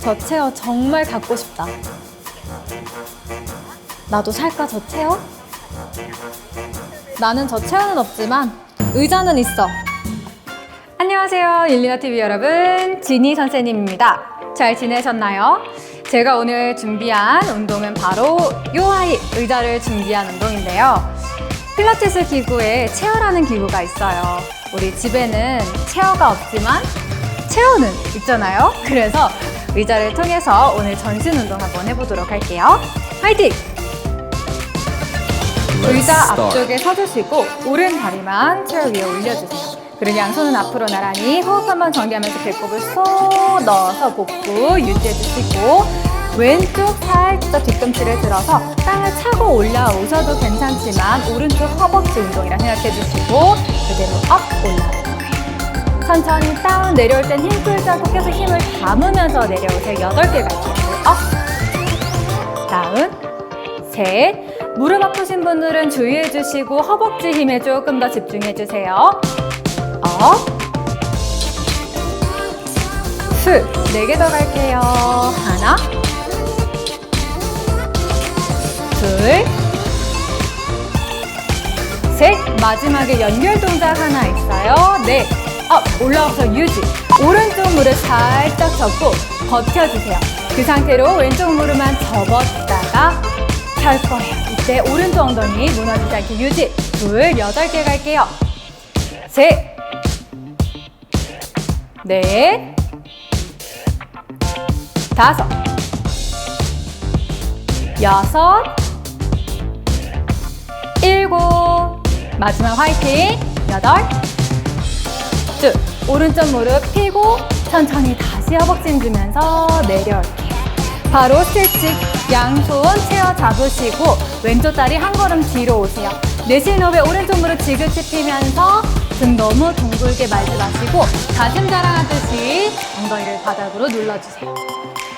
저 체어 정말 갖고 싶다. 나도 살까 저 체어? 나는 저 체어는 없지만 의자는 있어. 안녕하세요. 일리나 TV 여러분. 지니 선생님입니다. 잘 지내셨나요? 제가 오늘 준비한 운동은 바로 요아이 의자를 준비한 운동인데요. 필라테스 기구에 체어라는 기구가 있어요. 우리 집에는 체어가 없지만 체어는 있잖아요. 그래서 의자를 통해서 오늘 전신 운동 한번 해보도록 할게요. 화이팅! 의자 앞쪽에 서주시고 오른 다리만 체어 위에 올려주세요. 그리고 양손은 앞으로 나란히 호흡 한번 정리하면서 배꼽을 쏙 넣어서 복부 유지해주시고 왼쪽 살짝 뒤꿈치를 들어서 땅을 차고 올라오셔도 괜찮지만 오른쪽 허벅지 운동이라 생각해주시고 그대로 업 올라오는 거예요. 천천히 다운 내려올 땐 힘줄 잡고 계속 힘을 담으면서 내려오세요. 여덟 개 갈게요. 업 다운 셋 무릎 아프신 분들은 주의해 주시고 허벅지 힘에 조금 더 집중해 주세요. 업 둘, 네개 더 갈게요. 하나 둘 셋, 마지막에 연결 동작 하나 있어요. 넷, 업, 올라와서 유지. 오른쪽 무릎 살짝 접고 버텨주세요. 그 상태로 왼쪽 무릎만 접었다가 펼 거예요. 이때 오른쪽 엉덩이 무너지지 않게 유지. 둘, 여덟 개 갈게요. 셋, 넷, 다섯, 여섯, 일곱, 마지막 화이팅, 여덟, 쭉 오른쪽 무릎 펴고 천천히 다시 허벅지 힘주면서 내려올게요. 바로 스트레칭 양손 체어 잡으시고 왼쪽 다리 한 걸음 뒤로 오세요. 내쉬는 호흡에 오른쪽 무릎 지그시 피면서 등 너무 둥글게 말지 마시고 가슴 자랑하듯이 엉덩이를 바닥으로 눌러주세요.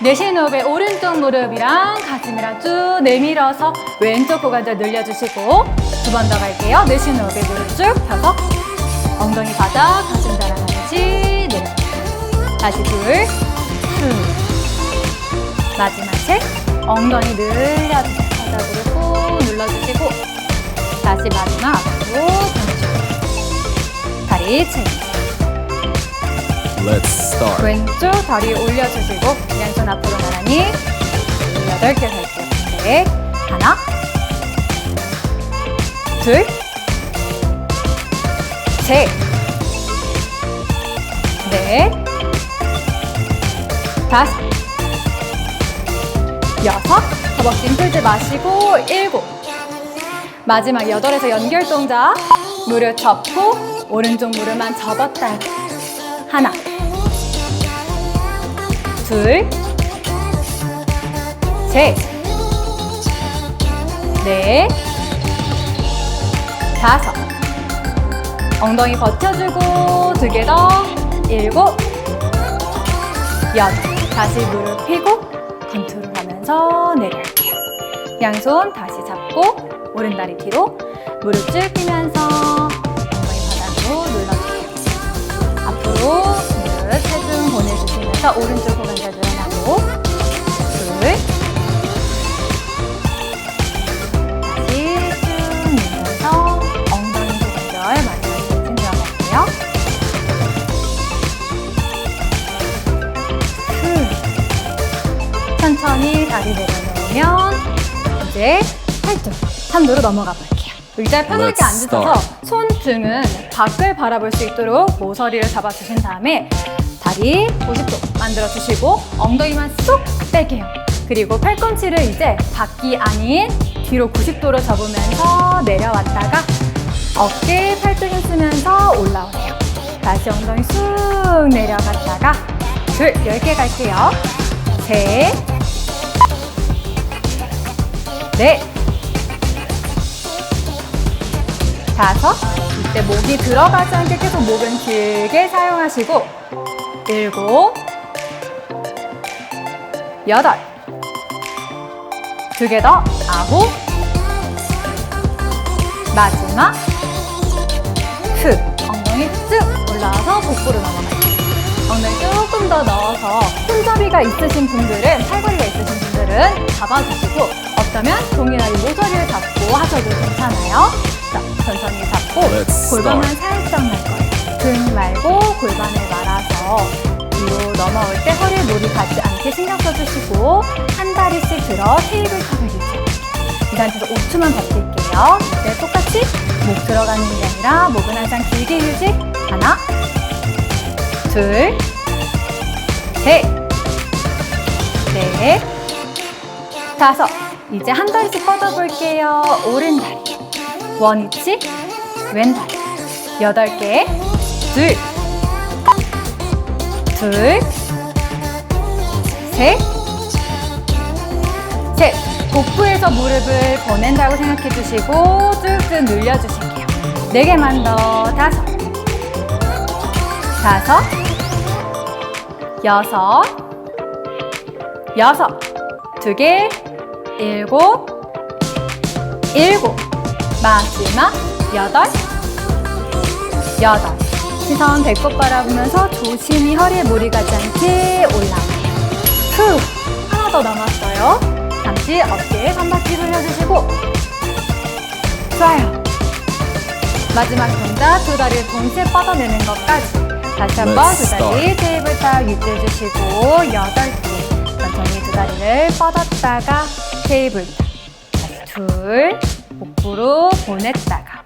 내쉬는 호흡에 오른쪽 무릎이랑 가슴이랑 쭉 내밀어서 왼쪽 고관절 늘려주시고 두 번 더 갈게요. 내쉬는 호흡에 무릎 쭉 펴서 엉덩이 바닥 가슴 자랑하듯이 내려 다시 둘, 둘 마지막 셋 엉덩이 늘려주세요. 바닥으로 꾹 눌러주시고. 다시 마지막 앞으로 변주고 다리 채 Let's start. 왼쪽 다리 올려주시고 양손 앞으로 나란히 여덟 개 살게요. 네, 하나, 둘, 셋, 넷, 다섯, 여섯, 허벅지 힘 풀지 마시고 일곱, 마지막 여덟에서 연결 동작. 무릎 접고 오른쪽 무릎만 접었다. 하나. 둘, 셋, 넷, 다섯. 엉덩이 버텨주고 두 개 더. 일곱, 여덟. 다시 무릎 펴고 컨트롤하면서 내려올게요. 양손 다시 잡고 오른다리 뒤로 무릎 쭉 펴면서 엉덩이 바닥으로 눌러주세요. 앞으로 무릎 체중 보내주시면서 오른쪽 고관절 늘어나고 이제 팔뚝 삼도로 넘어가 볼게요 의자에 편하게 Let's 앉으셔서 손 등은 밖을 바라볼 수 있도록 모서리를 잡아주신 다음에 다리 90도 만들어 주시고 엉덩이만 쏙 빼게요. 그리고 팔꿈치를 이제 밖이 아닌 뒤로 90도로 접으면서 내려왔다가 어깨 팔뚝 힘쓰면서 올라오세요. 다시 엉덩이 쑥 내려갔다가 둘, 10개 갈게요. 셋, 넷, 다섯, 이때 목이 들어가지 않게 계속 목은 길게 사용하시고 일곱, 여덟, 두 개 더, 아홉, 마지막, 후, 엉덩이 쭉 올라와서 복부로 넘어갈게요. 엉덩이 쭉 조금 더 넣어서 손잡이가 있으신 분들은 팔걸이가 있으신 분들은 잡아주시고 없다면 동일하게 모서리를 잡고 하셔도 괜찮아요. 자, 천천히 잡고 Let's 골반만 start. 살짝 날 거예요. 등 말고 골반을 말아서 뒤로 넘어올 때 허리에 무리 가지 않게 신경 써주시고 한 다리씩 들어 테이블탑을 유지. 이 상태에서 5초만 버틸게요. 네, 똑같이 목 들어가는 게 아니라 목은 항상 길게 유지. 하나, 둘, 셋, 넷, 다섯. 이제 한 다리씩 뻗어볼게요. 오른 다리. 원위치, 왼 다리. 여덟 개. 둘, 둘, 셋, 셋. 복부에서 무릎을 보낸다고 생각해 주시고 쭉쭉 늘려주실게요. 네 개만 더. 다섯, 다섯, 여섯, 여섯. 두 개, 일곱, 일곱. 마지막 여덟, 여덟. 시선 배꼽 바라보면서 조심히 허리에 무리 가지 않게 올라와요. 후! 하나 더 남았어요. 잠시 어깨에 한 바퀴 돌려주시고. 좋아요. 마지막 동작 두 다리를 동시에 뻗어내는 것까지. 다시 한번 두 다리 테이블탑 유지해주시고 여덟 개. 천천히 두 다리를 뻗었다가 테이블탑. 다시 둘. 복부로 보냈다가.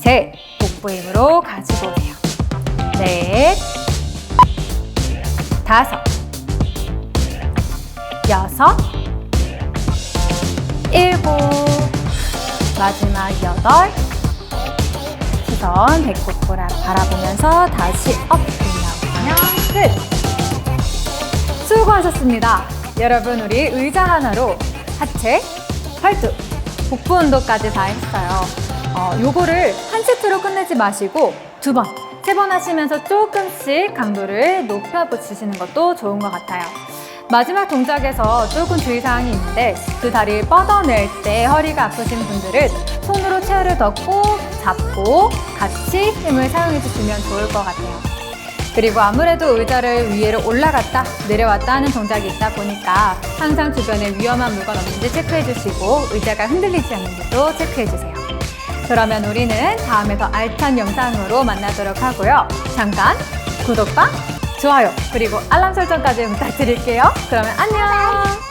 셋. 복부 힘으로 가지고 오세요. 넷, 다섯, 여섯, 일곱, 마지막 여덟, 시선 배꼽 보라 바라보면서 다시 업 올라오면 끝. 수고하셨습니다. 여러분 우리 의자 하나로 하체, 팔뚝, 복부 운동까지 다 했어요. 어, 요거를 한 세트로 끝내지 마시고 두 번, 세 번 하시면서 조금씩 강도를 높여붙이시는 것도 좋은 것 같아요. 마지막 동작에서 조금 주의사항이 있는데 두 다리를 뻗어낼 때 허리가 아프신 분들은 손으로 더꼭 잡고 같이 힘을 사용해 주시면 좋을 것 같아요. 그리고 아무래도 의자를 위로 올라갔다 내려왔다 하는 동작이 있다 보니까 항상 주변에 위험한 물건 없는지 체크해 주시고 의자가 흔들리지 않는지도 체크해 주세요. 그러면 우리는 다음에 더 알찬 영상으로 만나도록 하고요. 잠깐 구독과 좋아요 그리고 알람 설정까지 부탁드릴게요. 그러면 안녕!